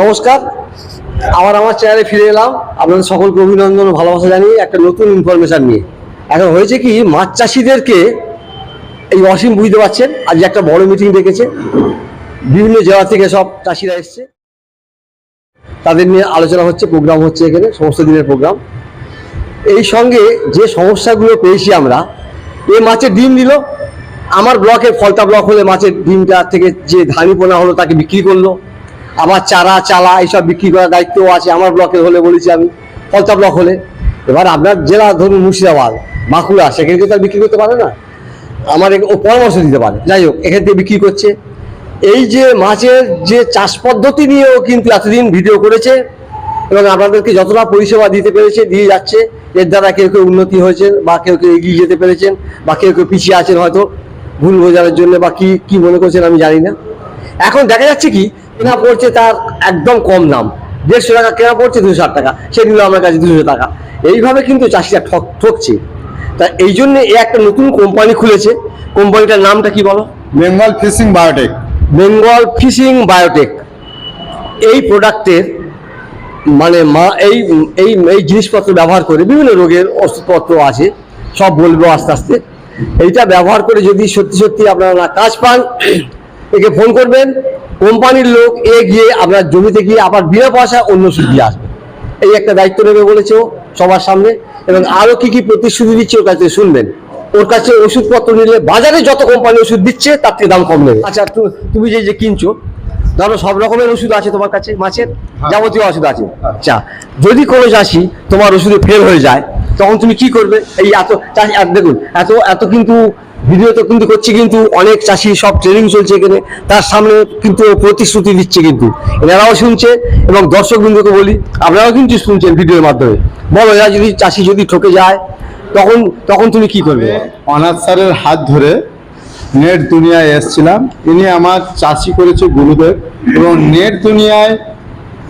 নমস্কার। আবার আমার চ্যানেলে ফিরে এলাম। আপনাদের সকলকে অভিনন্দন ও ভালোবাসা জানিয়ে একটা নতুন ইনফরমেশান নিয়ে। এখন হয়েছে কি, মাছ চাষিদেরকে এই অসীম বুঝতে পারছেন আজ একটা বড় মিটিং ডেকেছে। বিভিন্ন জেলা থেকে সব চাষিরা এসছে। তাদের নিয়ে আলোচনা হচ্ছে প্রোগ্রাম হচ্ছে এখানে, সমস্ত দিনের প্রোগ্রাম এই সঙ্গে যে সমস্যাগুলো পেয়েছি আমরা, এ মাছের ডিম দিল। আমার ব্লকে ফলতা ব্লক হলে মাছের ডিমটা থেকে যে ধানি পোনা হলো, তাকে বিক্রি করল। আবার চারা, চালা এইসব বিক্রি করার দায়িত্বও আছে, আমার ব্লকে হলে বলেছি আমি ফলতা ব্লক হলে। এবার আপনার জেলা ধরুন মুর্শিদাবাদ, বাঁকুড়া, সেখানে তো বিক্রি করতে পারে না? আমার ও পরামর্শ দিতে পারে। যাই হোক, এখান থেকে বিক্রি করছে। এই যে মাছের যে চাষ পদ্ধতি নিয়েও কিন্তু এতদিন ভিডিও করেছে এবং আপনাদেরকে যতটা পরিষেবা দিতে পেরেছে, দিয়ে যাচ্ছে, এর দ্বারা কেউ কেউ উন্নতি হয়েছেন বা কেউ কেউ এগিয়ে যেতে পেরেছেন বা কেউ কেউ পিছিয়ে আছেন হয়তো ভুল বোঝানোর জন্য বা কি কি মনে করছেন আমি জানি না। এখন দেখা যাচ্ছে কি কেনা পড়ছে তার একদম কম দাম। দেড়শো টাকা কেনা পড়ছে দুশো ষাট টাকা। সে নিল আমার কাছে দুশো টাকা। এইভাবে কিন্তু চাষিরা ঠক ঠকছে। তা এই জন্য এ একটা নতুন কোম্পানি খুলেছে। কোম্পানিটার নামটা কি বলো? Bengal fishing biotech Bengal fishing biotech এই প্রোডাক্টের মানে মা এই এই এই জিনিসপত্র ব্যবহার করে বিভিন্ন রোগের ওষুধপত্র আছে। সব বলব আস্তে আস্তে। এইটা ব্যবহার করে যদি সত্যি সত্যি আপনারা কাজ পান একে ফোন করবেন। কোম্পানির লোক এ গিয়ে আপনার জমিতে গিয়ে আবার বিনা পয়সায় অন্য দিয়ে আসবে। এই একটা দায়িত্ব নেবে বলেছে ও সবার সামনে এবং আরও কি কি প্রতিশ্রুতি দিচ্ছে ওর কাছে শুনবেন। ওর কাছে ওষুধপত্র নিলে বাজারে যত কোম্পানি ওষুধ দিচ্ছে তার থেকে দাম কম নেবে। আচ্ছা তুমি যে যে কিনছো ধরো সব রকমের ওষুধ আছে তোমার কাছে মাছের? যাবতীয় ওষুধ আছে। আচ্ছা যদি কোনো চাষি তোমার ওষুধে ফেল হয়ে যায় তখন তুমি কি করবে? এই এত চাষি দেখুন, এত এত কিন্তু ভিডিও তো কিন্তু করছে কিন্তু অনেক চাষি, সব ট্রেনিং চলছে এখানে। তার সামনে কিন্তু প্রতিশ্রুতি দিচ্ছে কিন্তু। এনারাও শুনছে এবং দর্শক বিন্দুকে বলি, আপনারাও কিন্তু শুনছেন ভিডিওর মাধ্যমে। বলো এরা যদি চাষি যদি ঠকে যায়, তখন তখন তুমি কি করবে? অনাথ স্যারের হাত ধরে নেট দুনিয়ায় এসেছিলাম। ইনি আমার চাষি করেছে গুরুদেব এবং নেট দুনিয়ায়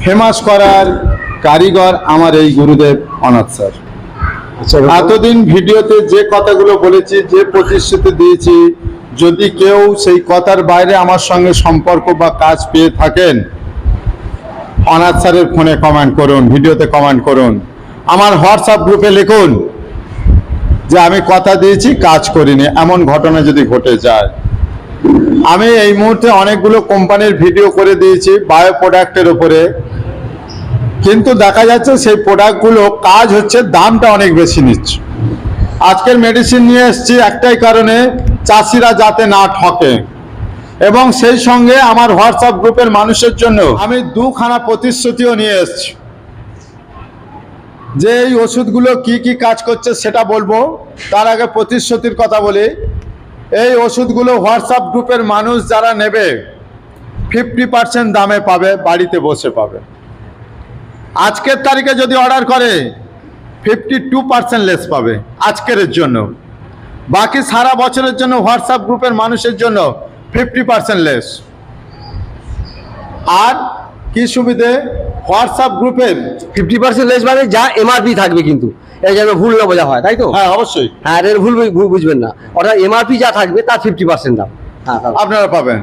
ফেমাস করার কারিগর আমার এই গুরুদেব অনাথ স্যার। এতদিন ভিডিওতে যে কথাগুলো বলেছি, যে প্রতিশ্রুতি দিয়েছি, যদি কেউ সেই কথার বাইরে আমার সঙ্গে সম্পর্ক বা কাজ পেয়ে থাকেন, অনাথ স্যারের ফোনে কমেন্ট করুন, ভিডিওতে কমেন্ট করুন, আমার হোয়াটসঅ্যাপ গ্রুপে লিখুন যে আমি কথা দিয়েছি, কাজ করিনি, এমন ঘটনা যদি ঘটে যায়। আমি এই মুহূর্তে অনেকগুলো কোম্পানির ভিডিও করে দিয়েছি, বায়ো প্রোডাক্টের উপরে। কিন্তু দেখা যাচ্ছে সেই প্রোডাক্টগুলো কাজ হচ্ছে, দামটা অনেক বেশি নিচ্ছে। আজকের মেডিসিন নিয়ে এসেছি একটাই কারণে চাষিরা যাতে না ঠকে। এবং সেই সঙ্গে আমার হোয়াটসঅ্যাপ গ্রুপের মানুষের জন্য আমি দুখানা প্রতিশ্রুতিও নিয়ে এসেছি। যে এই ওষুধগুলো কি কি কাজ করছে সেটা বলব। তার আগে প্রতিশ্রুতির কথা বলি। এই ওষুধগুলো হোয়াটসঅ্যাপ গ্রুপের মানুষ যারা নেবে ফিফটি পার্সেন্ট দামে পাবে, বাড়িতে বসে পাবে। আজকের তারিখে যদি অর্ডার করে ফিফটি টু পার্সেন্ট লেস পাবে আজকের জন্য। বাকি সারা বছরের জন্য হোয়াটসঅ্যাপ গ্রুপের মানুষের জন্য ফিফটি পার্সেন্ট লেস আর কি সুবিধে? হোয়াটসঅ্যাপ গ্রুপের ফিফটি পার্সেন্ট লেস মানে যা এমআরপি থাকবে কিন্তু। এটা যেন ভুল না বোঝা হয় তাই তো? হ্যাঁ অবশ্যই। হ্যাঁ এর ভুল বুঝবেন না। অর্থাৎ এমআরপি যা থাকবে তার ফিফটি পার্সেন্ট দাম। হ্যাঁ। আপনারা পাবেন।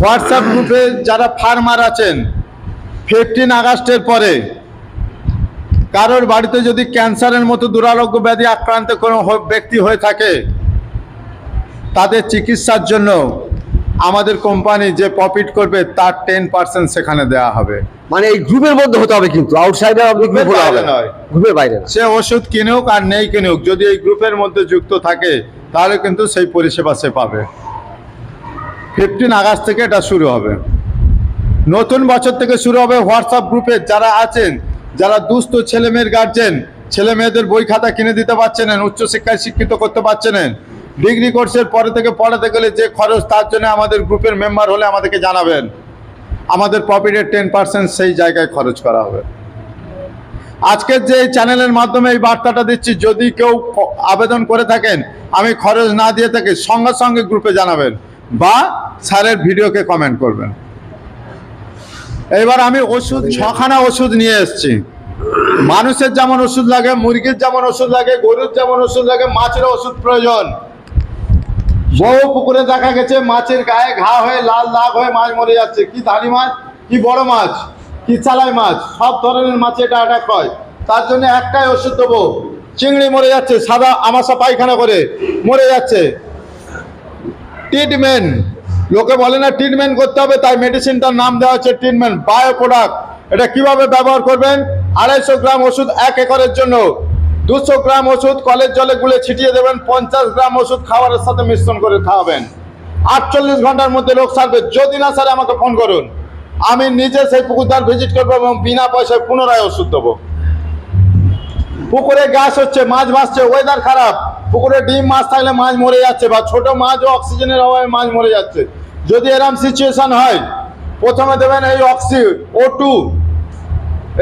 হোয়াটসঅ্যাপ গ্রুপে যারা ফার্মার আছেন ফিফটিন আগস্টের পরে কারোর বাড়িতে যদি ক্যান্সারের মতো দুরারোগ্য ব্যাধি আক্রান্ত কোনো ব্যক্তি হয়ে থাকে তাদের চিকিৎসার জন্য আমাদের কোম্পানি যে প্রফিট করবে তার টেন পার্সেন্ট সেখানে দেওয়া হবে। মানে এই গ্রুপের মধ্যে হতে হবে কিন্তু আউটসাইডার অফ গ্রুপ হলে হবে নয়। গ্রুপের বাইরে সে ওষুধ কিনুক আর নেই কিনুক যদি এই গ্রুপের মধ্যে যুক্ত থাকে তাহলে কিন্তু সেই পরিষেবা সে পাবে। ফিফটিন আগস্ট থেকে এটা শুরু হবে। নতুন বছর থেকে শুরু হবে হোয়াটসঅ্যাপ গ্রুপে যারা আছেন, যারা দুস্থ ছেলে মেয়ের গার্জেন ছেলে মেয়েদের বই খাতা কিনে দিতে পারছেন উচ্চশিক্ষায় শিক্ষিত করতে পারছেন ডিগ্রি কোর্সের পরে থেকে পড়াতে গেলে যে খরচ তার জন্য আমাদের গ্রুপের মেম্বার হলে আমাদেরকে জানাবেন। আমাদের প্রফিটের টেন পার্সেন্ট সেই জায়গায় খরচ করা হবে। আজকের যে চ্যানেলের মাধ্যমে এই বার্তাটা দিচ্ছি, যদি কেউ আবেদন করে থাকেন, আমি খরচ না দিয়ে থাকি সঙ্গে সঙ্গে গ্রুপে জানাবেন বা স্যারের ভিডিওকে কমেন্ট করবেন। এবার আমি ওষুধ, ছখানা ওষুধ নিয়ে এসেছি। মানুষের যেমন ওষুধ লাগে, মুরগির যেমন ওষুধ লাগে, গরুর যেমন ওষুধ লাগে মাছের ওষুধ প্রয়োজন। বহু পুকুরে দেখা গেছে, মাছের গায়ে ঘা হয়ে, লাল দাগ হয়ে মাছ মরে যাচ্ছে। কি ধানি মাছ, কি বড় মাছ, কি চালাই মাছ, সব ধরনের মাছ এটা অ্যাটাক হয়। তার জন্য একটাই ওষুধ দেবো, চিংড়ি মরে যাচ্ছে, সাদা আমাশা পায়খানা করে, মরে যাচ্ছে। ট্রিটমেন্ট লোকে বলে না ট্রিটমেন্ট করতে হবে, তাই মেডিসিনটার নাম দেওয়া হচ্ছে ট্রিটমেন্ট বায়ো প্রোডাক্ট এটা কীভাবে ব্যবহার করবেন? আড়াইশো গ্রাম ওষুধ এক একরের জন্য। দুশো গ্রাম ওষুধ কলের জলে গুলে ছিটিয়ে দেবেন, পঞ্চাশ গ্রাম ওষুধ খাবারের সাথে মিশ্রণ করে খাওয়াবেন। আটচল্লিশ ঘণ্টার মধ্যে রোগ সারবে, যদি না স্যার আমাকে ফোন করুন। আমি নিজে সেই পুকুরদার ভিজিট করব এবং বিনা পয়সায় পুনরায় ওষুধ দেবো। পুকুরে গাছ হচ্ছে, মাছ ভাসছে ওয়েদার খারাপ। পুকুরে ডিম মাছ থাকলে মাছ মরে যাচ্ছে বা ছোট মাছ ও অক্সিজেনের অভাবে মাছ মরে যাচ্ছে। যদি এরম সিচুয়েশন হয়, প্রথমে দেবেন এই অক্সি ও টু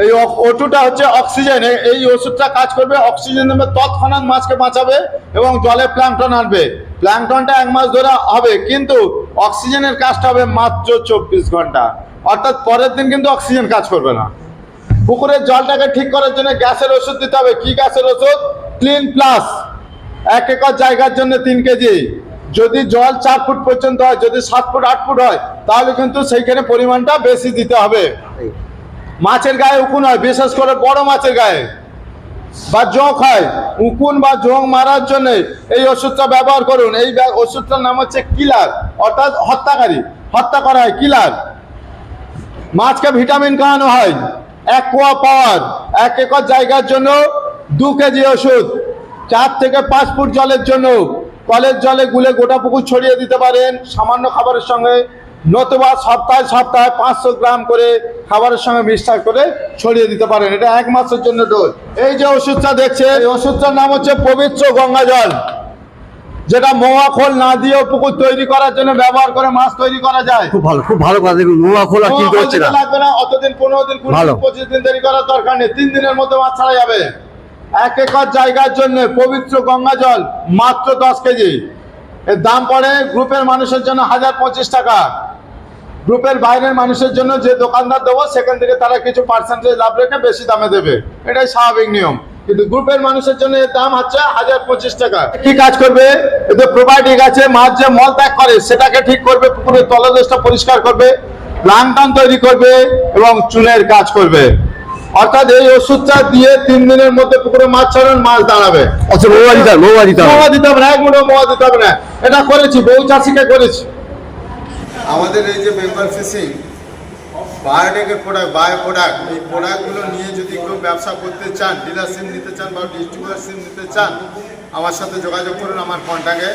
এই ওটুটা হচ্ছে অক্সিজেন। এই ওষুধটা কাজ করবে, অক্সিজেন দেবে, তৎক্ষণাৎ মাছকে বাঁচাবে এবং জলে প্ল্যাংটন আনবে। প্ল্যাংটনটা এক মাস ধরে হবে, কিন্তু অক্সিজেনের কাজটা হবে মাত্র চব্বিশ ঘণ্টা। অর্থাৎ পরের দিন কিন্তু অক্সিজেন কাজ করবে না। পুকুরের জলটাকে ঠিক করার জন্য গ্যাসের ওষুধ দিতে হবে। কি গ্যাসের ওষুধ? ক্লিন প্লাস এক একর জায়গার জন্য তিন কেজি। যদি জল চার ফুট পর্যন্ত হয়, যদি সাত ফুট, আট ফুট হয়, তাহলে কিন্তু সেইখানে পরিমাণটা বেশি দিতে হবে। মাছের গায়ে উকুন হয়, বিশেষ করে বড় মাছের গায়ে। বা জোঁক হয়, উকুন বা জোঁক মারার জন্য এই ওষুধটা ব্যবহার করুন। এই ওষুধটার নাম হচ্ছে কিলার, অর্থাৎ হত্যাকারী। হত্যা করা হয় কিলার। মাছকে ভিটামিন খাওয়ানো হয় অ্যাকোয়া পাওয়ার, এক একর জায়গার জন্য দু কেজি ওষুধ। চার থেকে পাঁচ ফুট জলের জন্য কলের জলে গুলে গোটা পুকুর ছড়িয়ে দিতে পারেন। সামান্য খাবারের সঙ্গে নতুবা সপ্তাহে সপ্তাহে পাঁচশো গ্রাম করে খাবারের সঙ্গে মিক্সচার করে ছড়িয়ে দিতে পারেন। এটা এক মাসের জন্য ডোজ। এই যে ওষুধটা দেখছে এই ওষুধটার নাম হচ্ছে পবিত্র গঙ্গা জল যেটা মোয়া খোল না দিয়েও পুকুর তৈরি করার জন্য ব্যবহার করে মাছ তৈরি করা যায়। খুব ভালো খুব ভালো কথা দেখুন নোয়া খোলা কিনতে হচ্ছে না। লাগবে না অতদিন পনেরো দিন কুড়ি। দিন পঁচিশ দিন দেরি করার দরকার নেই তিন দিনের মধ্যে মাছ ছাড়া যাবে। এক একর জায়গার জন্য পবিত্র গঙ্গা জল মাত্র দশ কেজি। এর দাম পড়ে গ্রুপের মানুষের জন্য হাজার পঁচিশ টাকা। গ্রুপের বাইরের মানুষের জন্য যে দোকানদার দেবো, সেখান থেকে তারা কিছু পার্সেন্টেজ লাভ রেখে বেশি দামে দেবে। এটাই স্বাভাবিক নিয়ম। কিন্তু গ্রুপের মানুষের জন্য এর দাম হচ্ছে হাজার পঁচিশ টাকা। কি কাজ করবে? এতে প্রোবায়োটিক আছে মাছ যে মল ত্যাগ করে, সেটাকে ঠিক করবে, পুকুরের তলদেশটা পরিষ্কার করবে, প্লান্টন তৈরি করবে এবং চুনের কাজ করবে। অর্থাৎ এই ওষুধটা দিয়ে তিন দিনের মধ্যে পুকুরে মাছ ছাড়ুন মাছ দাঁড়াবে। মোয়া দিতে হবে মোয়া দিতে হবে। দিতে হবে না এক মুঠো মোয়া দিতে হবে না। এটা করেছি বউ চাষিকে করেছি। আমাদের এই যে বেঙ্গল ফিশিং বায়োটেকের প্রোডাক্ট বায়ো প্রোডাক্ট এই প্রোডাক্টগুলো নিয়ে যদি কেউ ব্যবসা করতে চান ডিলারশিপ নিতে চান বা ডিস্ট্রিবিউটারশিপ নিতে চান আমার সাথে যোগাযোগ করুন আমার কন্ট্যাক্টে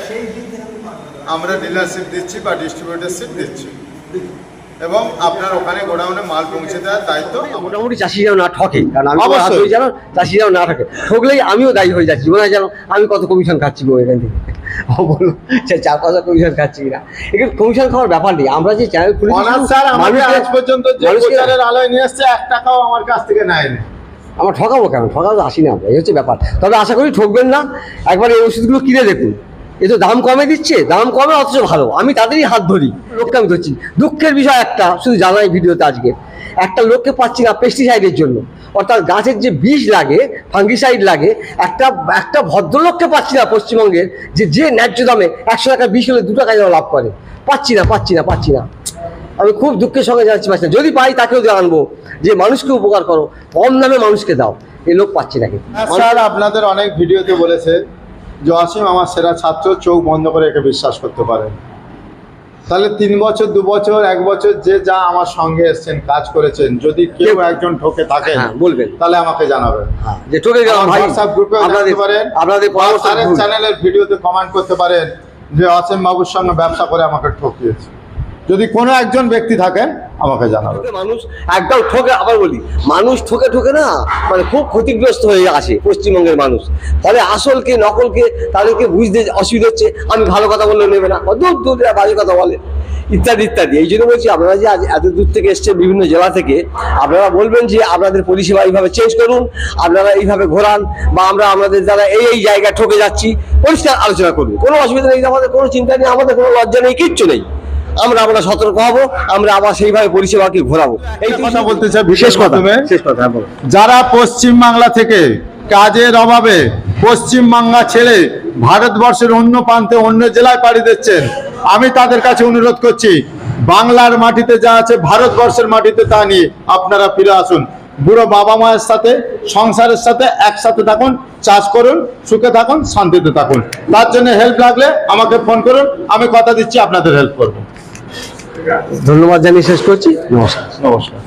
আমরা ডিলারশিপ দিচ্ছি বা ডিস্ট্রিবিউটারশিপ দিচ্ছি। এবং আপনার ওখানে গোডাউনে মাল পৌঁছে দেওয়ার দায়িত্ব মোটামুটি চাষি যেন না ঠকে কারণ আমি অবশ্যই। জানো চাষি যেন না ঠকে। ঠকলেই আমিও দায়ী হয়ে যাচ্ছি মনে হয় যেন আমি কত কমিশন খাচ্ছি গো এখান থেকে। ও চার পাঁচটা কমিশন খাচ্ছি কিনা এখানে কমিশন খাওয়ার ব্যাপার নেই আমরা যে চ্যানেল খুলি স্যার আজ পর্যন্ত যে প্রচারের আলোয় নিয়ে এসছে এক টাকাও আমার কাছ থেকে নেয়নি। আমরা ঠকাবো কেন? ঠকাবো তো আসি না আমরা এই হচ্ছে ব্যাপার। তবে আশা করি ঠকবেন না। একবার এই ওষুধগুলো কিনে দেখুন। এ তো দাম কমে দিচ্ছে, দাম কমে অথচ ভালো। আমি তাদেরই হাত ধরি, লোককে আমি ধরছি। দুঃখের বিষয় একটা, শুধু জানাই ভিডিওতে আজকে। একটা লোককে পাচ্ছি না পেস্টিসাইডের জন্য। অর্থাৎ গাছের যে বিষ লাগে ফাঙ্গিসাইড লাগে, একটা একটা ভদ্রলোককে পাচ্ছি না পশ্চিমবঙ্গের, যে যে ন্যায্য দামে একশো টাকা বিষ হলে দু টাকা যেন লাভ করে। পাচ্ছি না পাচ্ছি না পাচ্ছি না। আমি খুব দুঃখের সঙ্গে যাচ্ছি পাচ্ছি না। যদি পাই তাকেও জানব যে মানুষকে উপকার করো, কম দামে মানুষকে দাও। এই লোক পাচ্ছি না কিন্তু। স্যার, আপনাদের অনেক ভিডিওতে বলেছে। যে অসীম আমার সেরা ছাত্র চোখ বন্ধ করে একে বিশ্বাস করতে পারেন তাহলে তিন বছর দু বছর এক বছর যে যা আমার সঙ্গে এসছেন কাজ করেছেন যদি কেউ একজন ঠকে থাকে হ্যাঁ বলবেন। তাহলে আমাকে জানাবেন। যে ঠকে গেলাম হোয়াটসঅ্যাপ গ্রুপে পারেন। আপনাদের। চ্যানেলের ভিডিওতে কমেন্ট করতে পারেন যে অসীম বাবুর সঙ্গে ব্যবসা করে আমাকে ঠকিয়েছে। যদি কোনো একজন ব্যক্তি থাকেন, আমাকে জানাবেন। মানুষ একদম ঠকে, আবার বলি, মানুষ ঠকে ঠকে না মানে খুব ক্ষতিগ্রস্ত হয়ে আসে পশ্চিমবঙ্গের মানুষ। তাহলে আসলকে নকলকে তাদেরকে বুঝতে অসুবিধা হচ্ছে, আমি ভালো কথা বললে নেবে না দূর দূর বাজে কথা বলে। ইত্যাদি ইত্যাদি। এই জন্য বলছি, আপনারা যে আজ এত দূর থেকে এসছে বিভিন্ন জেলা থেকে, আপনারা বলবেন যে আপনাদের পরিষেবা এইভাবে চেঞ্জ করুন, আপনারা এইভাবে ঘোরান, বা আমরা আমাদের দ্বারা এই এই জায়গায় ঠকে যাচ্ছি, পরিষ্কার আলোচনা করুন। কোনো অসুবিধা নেই, আমাদের কোনো চিন্তা নেই, আমাদের কোনো লজ্জা নেই, কিচ্ছু নেই। আমরা আমরা সতর্ক হব আমরা আবার সেইভাবে পরিষেবাকে ঘোরাবো। এই কথা বলতে চাই বিশেষ কথা। শেষ কথা হ্যাঁ, যারা পশ্চিম বাংলা থেকে কাজের অভাবে পশ্চিম বাংলা ছেড়ে ভারতবর্ষের অন্য প্রান্তে অন্য জেলায় পাড়ি দিচ্ছেন আমি তাদের কাছে অনুরোধ করছি বাংলার মাটিতে যা আছে ভারতবর্ষের মাটিতে তা নিয়ে আপনারা ফিরে আসুন। বুড়ো বাবা মায়ের সাথে সংসারের সাথে একসাথে থাকুন চাষ করুন সুখে থাকুন শান্তিতে থাকুন। তার জন্য হেল্প লাগলে আমাকে ফোন করুন আমি কথা দিচ্ছি আপনাদের হেল্প করব। ধন্যবাদ জানিয়ে শেষ করছি। নমস্কার। নমস্কার।